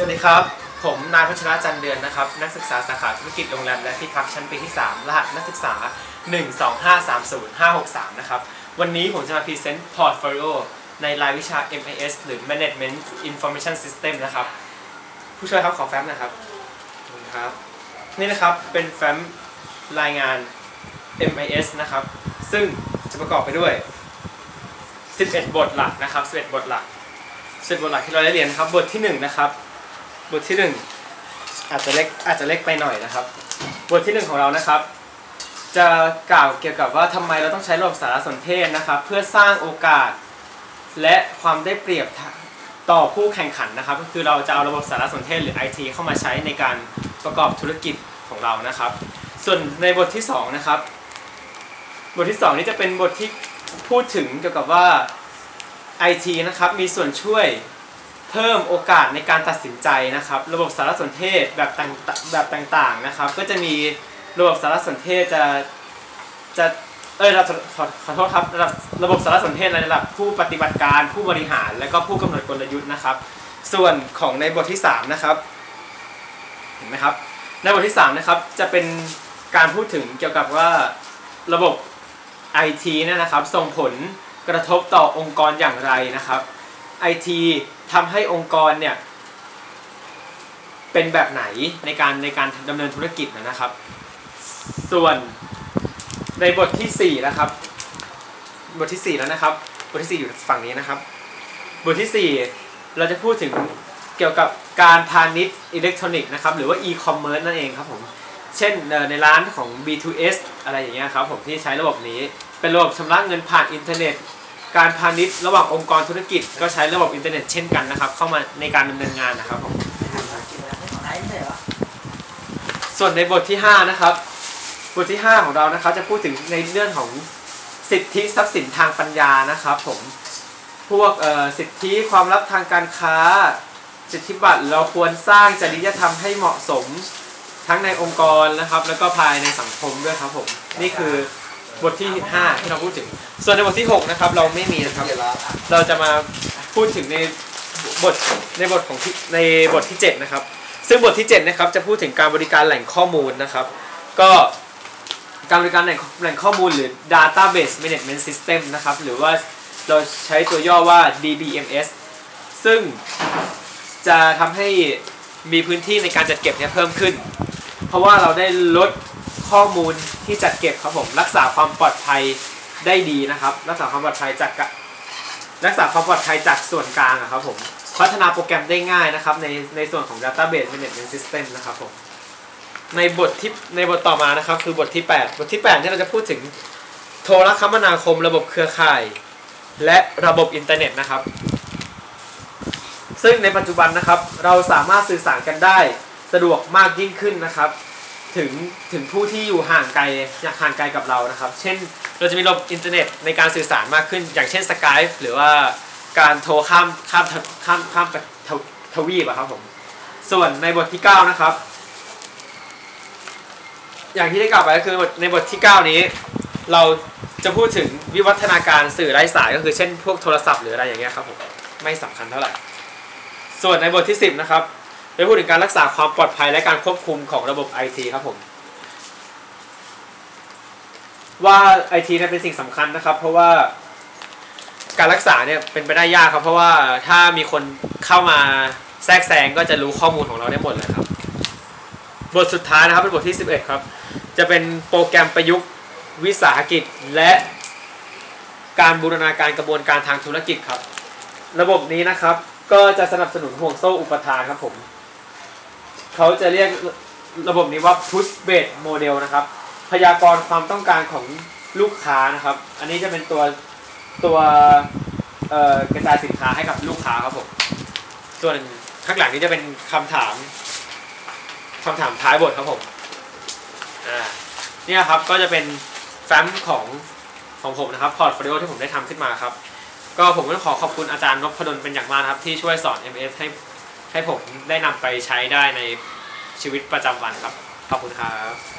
สวัสดีครับ ผมนายพัชระจันเดือนนะครับ นักศึกษาสาขาธุรกิจโรงแรมและที่พักชั้นปีที่ 3 รหัสนักศึกษา 12530-563นะครับ วันนี้ผมจะมาพรีเซนต์พอร์ตโฟลิโอในรายวิชา MIS หรือ Management Information System นะครับ ผู้ช่วยครับขอแฟ้มนะครับครับ นี่นะครับเป็นแฟ้มรายงาน MIS นะครับ ซึ่งจะประกอบไปด้วย 11 บทหลักนะครับ11บทหลัก11บทหลักที่เราได้เรียนนะครับ บทที่ 1 นะครับ บทที่1อาจจะเล็กอาจจะเล็กไปหน่อยนะครับ บทที่1ของเรานะครับ จะกล่าวเกี่ยวกับว่าทำไมเราต้องใช้ระบบสารสนเทศนะครับ เพื่อสร้างโอกาส และความได้เปรียบต่อผู้แข่งขันนะครับ ก็คือเราจะเอาระบบสารสนเทศหรือ IT เข้ามาใช้ในการประกอบธุรกิจของเรานะครับ ส่วนในบทที่2นะครับ บทที่ 2 นี้จะเป็นบทที่พูดถึงเกี่ยวกับว่า IT นะครับมีส่วนช่วย เพิ่มโอกาสในการตัดสินใจนะครับ ระบบสารสนเทศแบบต่างแบบต่างๆนะครับ ก็จะมีระบบสารสนเทศจะจะเออเราขอขอโทษครับระดับระบบสารสนเทศในระดับผู้ปฏิบัติการผู้บริหาร และก็ผู้กำหนดกลยุทธ์นะครับ ส่วนของในบทที่3นะครับเห็นไหมครับในบทที่3นะครับจะเป็นการพูดถึงเกี่ยวกับว่าระบบ IT เนี่ยนะครับ ส่งผลกระทบต่อองค์กรอย่างไรนะครับ IT ทำให้องค์กรเนี่ยเป็นแบบไหนในการในการดำเนินธุรกิจนะครับ ส่วนในบทที่4นะครับ บทที่ 4 แล้วนะครับ บทที่ 4 อยู่ฝั่งนี้นะครับ บทที่ 4 เราจะพูดถึงเกี่ยวกับการพาณิชย์อิเล็กทรอนิกส์นะครับ หรือว่า e-commerce นั่นเองครับผม เช่นในร้านของ B2S อะไรอย่างเงี้ยครับผมที่ใช้ระบบนี้ เป็นระบบชำระเงินผ่านอินเทอร์เน็ต การพาณิชย์ระหว่างองค์กรธุรกิจ ก็ใช้ระบบอินเทอร์เน็ตเช่นกันนะครับ เข้ามาในการดำเนินงานนะครับผมส่วนในบทที่ 5 นะครับ บทที่ 5 ของเรานะครับ จะพูดถึงในเรื่องของสิทธิทรัพย์สินทางปัญญานะครับผมพวกเอ่อสิทธิความลับทางการค้า สิทธิบัตรเราควรสร้างจริยธรรมให้เหมาะสมทั้งในองค์กรนะครับ แล้วก็ภายในสังคมด้วยครับผม นี่คือ บทที่ 5 ที่เราพูดถึง ส่วนในบทที่ 6 นะครับ เราไม่มีนะครับ เราจะมาพูดถึงในบทในบทของที่ในบทที่ 7 นะครับ ซึ่งบทที่7นะครับจะพูดถึงการบริการแหล่งข้อมูลนะครับ ก็การบริการแหล่งแหล่งข้อมูลหรือ database management system นะครับ หรือว่าเราใช้ตัวย่อว่า DBMS ซึ่งจะทำให้มีพื้นที่ในการจัดเก็บเนี่ยเพิ่มขึ้น เพราะว่าเราได้ลด ข้อมูลที่จัดเก็บครับผมรักษาความปลอดภัยได้ดีนะครับ รักษาความปลอดภัยจากกะรักษาความปลอดภัยจากส่วนกลางอะครับผมพัฒนาโปรแกรมได้ง่ายนะครับในในส่วนของ database management system นะครับผมในบทที่ในบทต่อมานะครับ คือบทที่ 8 บทที่8ที่เราจะพูดถึงโทรคมนาคมระบบเครือข่าย และระบบอินเทอร์เน็ตนะครับ ซึ่งในปัจจุบันนะครับ เราสามารถสื่อสารกันได้สะดวกมากยิ่งขึ้นนะครับ ถึงถึงผู้ที่อยู่ห่างไกลห่างไกลกับเรานะครับ เช่นเราจะมีระบบอินเทอร์เน็ตในการสื่อสารมากขึ้น อย่างเช่น Skype หรือว่าการโทรข้ามข้ามข้ามข้ามทวีปอะครับผม ส่วนในบทที่ 9 นะครับ อย่างที่ได้กล่าวไปก็คือในบทที่ 9 นี้ เราจะพูดถึงวิวัฒนาการสื่อไร้สายก็คือเช่นพวกโทรศัพท์หรืออะไรอย่างเงี้ยครับผมไม่สำคัญเท่าไหร่ ส่วนในบทที่ 10 นะครับ ได้พูดถึงการรักษาความปลอดภัยและการควบคุมของระบบ IT ครับผม ว่า IT เนี่ยเป็นสิ่งสำคัญนะครับ เพราะว่าการรักษาเนี่ยเป็นไปได้ยากครับ เพราะว่าถ้ามีคนเข้ามาแทรกแซงก็จะรู้ข้อมูลของเราได้หมดเลยครับ บทสุดท้ายนะครับเป็นบทที่ 11 ครับ จะเป็นโปรแกรมประยุกต์วิสาหกิจและการบูรณาการกระบวนการทางธุรกิจครับ ระบบนี้นะครับ ก็จะสนับสนุนห่วงโซ่อุปทานครับผม เขาจะเรียกระบบนี้ว่า push based model นะครับ พยากรณ์ความต้องการของลูกค้านะครับ อันนี้จะเป็นตัวตัวกระจายสินค้าให้กับลูกค้าครับผม ส่วนข้างหลังนี้จะเป็นคำถามคำถามท้ายบทครับผมอ่าเนี่ยครับก็จะเป็นแฟ้มของของผมนะครับพอร์ตโฟลิโอที่ผมได้ทำขึ้นมาครับ ก็ผมก็ขอขอบคุณอาจารย์นพดลเป็นอย่างมากครับ ที่ช่วยสอน MS ให้ ให้ผมได้นำไปใช้ได้ในชีวิตประจำวันครับ ขอบคุณครับ